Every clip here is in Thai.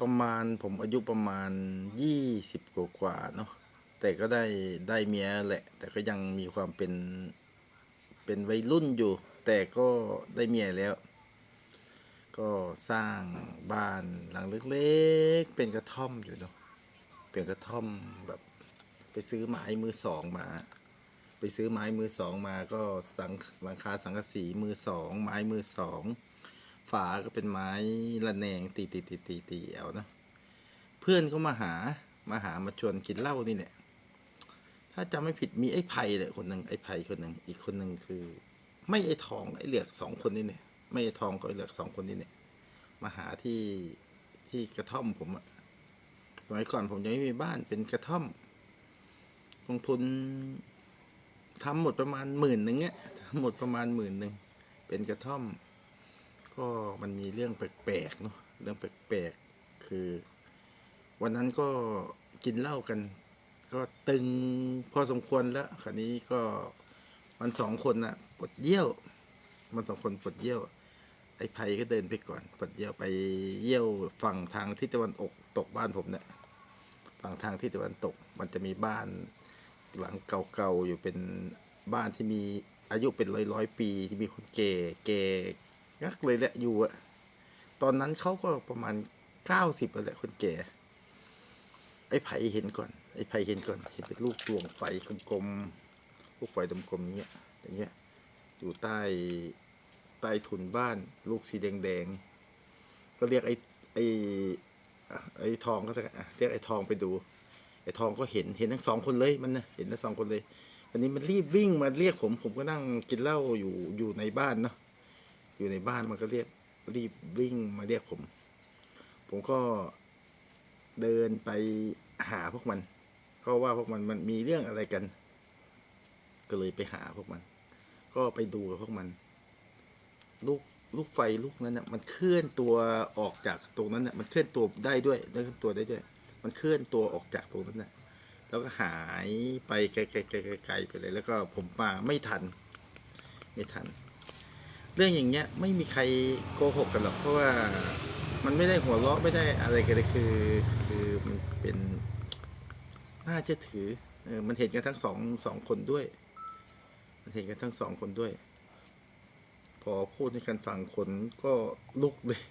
ประมาณผมอายุประมาณยี่สิบกว่าเนาะแต่ก็ได้ได้เมียแหละ แต่ก็ยังมีความเป็นเป็นวัยรุ่นอยู่ แต่ก็ได้เมียแล้ว ก็สร้างบ้านหลังเล็กๆ เป็นกระท่อมอยู่เนาะเป็นกระท่อมแบบไปซื้อไม้มือสองมา ไปซื้อไม้มือสองมาก็สังหลังคาสังกะสีมือสองไม้มือสอง ฝาก็เป็นไม้ระแนงตีตีตีตีตีเอานะ เพื่อนก็มาหามาหามาชวนกินเหล้านี่เนี่ยถ้าจำไม่ผิดมีไอ้ไผ่เลยคนหนึ่งไอ้ไผ่คนหนึ่งอีกคนหนึ่งคือ ไม่ไอ้ทองไอ้เหลือกสองคนนี่เนี่ยไม่ไอ้ทองก็ไอ้เหลือกสองคนนี่เนี่ยมาหาที่ที่กระท่อมผมอะสมัยก่อนผมยังไม่มีบ้านเป็นกระท่อมลงทุนทำหมดประมาณหมื่นหนึ่งเนี่ยทำหมดประมาณหมื่นหนึ่งเป็นกระท่อม ก็มันมีเรื่องแปลกๆเนาะเรื่องแปลกๆคือ วันนั้นก็กินเหล้ากัน ก็ตึงพอสมควรแล้วคราวนี้ก็มันสองคนน่ะปวดเยี่ยว มันสองคนปวดเยี่ยว ไอ้ไพก็เดินไปก่อนปวดเยี่ยวไปเยี่ยวฝั่งทางทิศตะวันออกตกบ้านผมเนี่ยฝั่งทางทิศตะวันตก มันจะมีบ้านหลังเก่าๆอยู่เป็นบ้านที่มีอายุเป็นร้อยร้อยๆปีที่มีคนแก่แก่ ยักเลยแหละอยู่อะตอนนั้นเขาก็ประมาณเก้าสิบแล้วแหละคนแก่ ไอ้ไผ่เห็นก่อน ไอ้ไผ่เห็นก่อน เห็นเป็นลูกดวงไฟกลมๆลูกไฟกลมๆอย่างเงี้ยอย่างเงี้ย อยู่ใต้ใต้ถุนบ้าน ลูกสีแดงๆก็เรียกไอ้ไอ้ไอ้ทองก็จะอะเรียกไอ้ทองไปดูไอ้ทองก็เห็นเห็นทั้งสองคนเลยมันนะเห็นทั้งสองคนเลยอันนี้มันรีบวิ่งมาเรียกผมผมก็นั่งกินเหล้าอยู่อยู่ในบ้านเนาะ อยู่ในบ้านมันก็เรียกรีบวิ่งมาเรียกผม ผมก็เดินไปหาพวกมัน ก็ว่าพวกมันมันมีเรื่องอะไรกัน ก็เลยไปหาพวกมัน ก็ไปดูกับพวกมัน ลูกลูกไฟลูกนั้นน่ะมันเคลื่อนตัวออกจากตรงนั้นน่ะมันเคลื่อนตัวได้ด้วยเคลื่อนตัวได้ด้วย มันเคลื่อนตัวออกจากตรงนั้นน่ะแล้วก็หายไปไกลๆๆๆไปเลยแล้วก็ผมมาไม่ทัน ไม่ทัน เรื่องอย่างเงี้ยไม่มีใครโกหกกันหรอกเพราะว่ามันไม่ได้หัวเราะไม่ได้อะไรกันเลยคือ คือมันเป็นน่าเชื่อถือเออมันเห็นกันทั้งสองสองคนด้วย มันเห็นกันทั้งสองคนด้วย พอพูดให้กันฟังคนก็ลุกเลย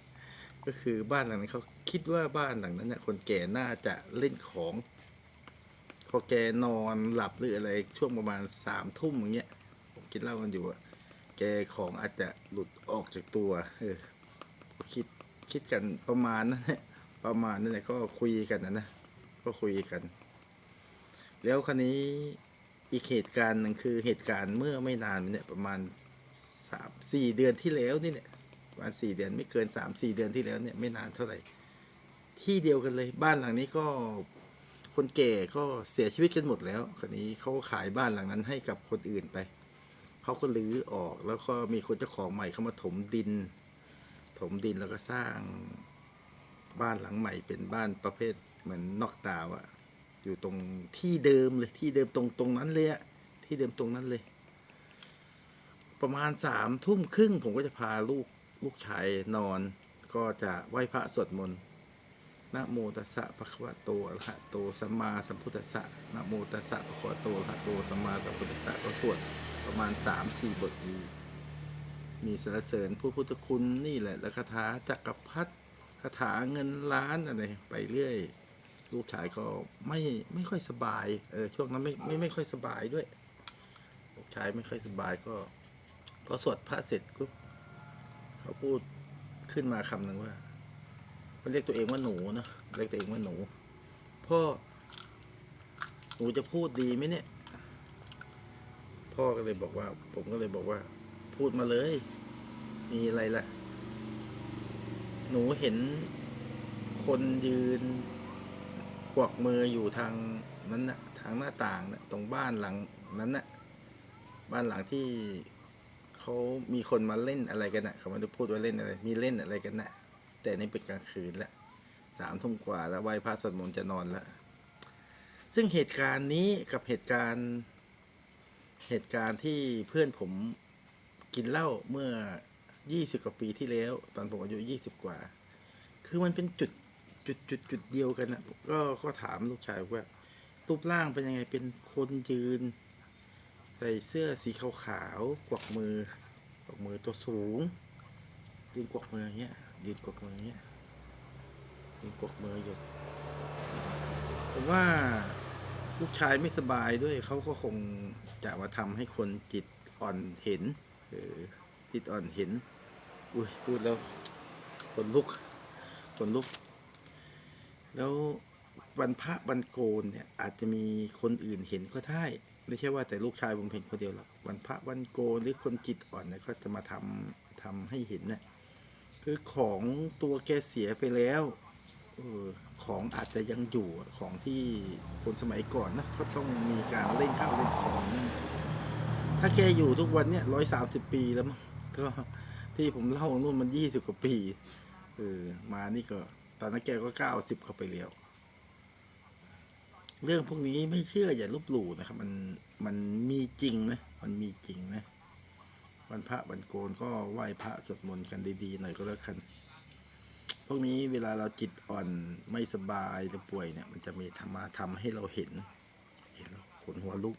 ก็คือบ้านหลังนั้นเขาคิดว่าบ้านหลังนั้นเนี่ยคนแก่น่าจะเล่นของ พอแกนอนหลับหรืออะไรช่วงประมาณสามทุ่มอย่างเงี้ยผมกินเหล้ากันอยู่อะ แกของอาจจะหลุดออกจากตัว เออ คิดคิดกันประมาณนั้นแหละประมาณนั้นแหละก็คุยกันนะนะก็คุยกัน แล้วคราวนี้อีกเหตุการณ์หนึ่งคือเหตุการณ์เมื่อไม่นานเนี่ยประมาณสามสี่เดือนที่แล้วนี่เนี่ยประมาณสี่เดือนไม่เกินสามสี่เดือนที่แล้วเนี่ยไม่นานเท่าไหร่ ที่เดียวกันเลยบ้านหลังนี้ก็คนแก่ก็เสียชีวิตกันหมดแล้วคราวนี้เขาก็ขายบ้านหลังนั้นให้กับคนอื่นไป เขาก็รื้อออก แล้วก็มีคนเจ้าของใหม่เข้ามาถมดิน ถมดินแล้วก็สร้างบ้านหลังใหม่เป็นบ้านประเภทเหมือนนอกดาวอะอยู่ตรงที่เดิมเลยที่เดิมตรงตรงนั้นเลยอะที่เดิมตรงนั้นเลย ประมาณสามทุ่มครึ่งผมก็จะพาลูกลูกชายนอน ก็จะไหว้พระสวดมนต์นะโมตัสสะภะคะวะโตอะระหะโตสัมมาสัมพุทธัสสะนะโมตัสสะภะคะวะโตอะระหะโตสัมมาสัมพุทธัสสะก็สวด ประมาณสามสี่บทมีมีสรรเสริญผู้พุทธคุณนี่แหละแล้วคาถาจักรพรรดิคาถาเงินล้านอะไรไปเรื่อยลูกชายก็ไม่ไม่ค่อยสบายเออช่วงนั้นไม่ไม่ไม่ค่อยสบายด้วยลูกชายไม่ค่อยสบายก็พอสวดพระเสร็จปุ๊บเขาพูดขึ้นมาคำหนึ่งว่ามันเรียกตัวเองว่าหนูนะเรียกตัวเองว่าหนูพ่อหนูจะพูดดีไหมเนี่ย พ่อก็เลยบอกว่า ผมก็เลยบอกว่า พูดมาเลย มีอะไรล่ะ หนูเห็นคนยืนกวักมืออยู่ทางนั้นนะทางหน้าต่างนะตรงบ้านหลังนั้นนะบ้านหลังที่เขามีคนมาเล่นอะไรกันนะเขาไม่ได้พูดว่าเล่นอะไร มีเล่นอะไรกันนะแต่นี่เป็นกลางคืนแล้วสามทุ่มกว่าแล้วไหว้พระสวดมนต์จะนอนแล้วซึ่งเหตุการณ์นี้กับเหตุการณ์ เหตุการณ์ที่เพื่อนผมกินเหล้าเมื่อยี่สิบกว่าปีที่แล้ว ตอนผมอายุยี่สิบกว่า คือมันเป็นจุดจุดจุดจุดเดียวกันนะก็ก็ถามลูกชายว่ารูปร่างเป็นยังไงเป็นคนยืน ใส่เสื้อสีขาวๆกวักมือกวักมือตัวสูง ยืนกวักมืออย่างเงี้ยยืนกวักมืออย่างเงี้ยยืนกวักมืออยู่ผมว่าลูกชายไม่สบายด้วยเขาก็คง จะมาทำให้คนจิตอ่อนเห็นเออจิตอ่อนเห็น อุ้ยพูดแล้วคนลุกคนลุก แล้ววันพระวันโกนเนี่ยอาจจะมีคนอื่นเห็นก็ได้ ไม่ใช่ว่าแต่ลูกชายผมเห็นคนเดียวหรอกวันพระวันโกนหรือคนจิตอ่อนเนี่ยก็จะมาทำทำให้เห็นเนี่ยคือของตัวแกเสียไปแล้ว ของอาจจะยังอยู่ของที่คนสมัยก่อนนะเขาต้องมีการเล่นข้าวเล่นของ ถ้าแกอยู่ทุกวันเนี่ยร้อยสามสิบปีแล้วมั้งก็ที่ผมเล่านู่นมันยี่สิบกว่าปีเออมานี่ก็ตอนนั้นแกก็เก้าสิบเข้าไปแล้วเรื่องพวกนี้ไม่เชื่ออย่าลบหลู่นะครับ มันมันมีจริงนะมันมีจริงนะวันพระวันโกนก็ไหว้พระสวดมนต์กันดีๆหน่อยก็แล้วกัน พวกนี้เวลาเราจิตอ่อนไม่สบายหรือป่วยเนี่ย มันจะมีธรรมาทำให้เราเห็น เห็นขนหัวลุก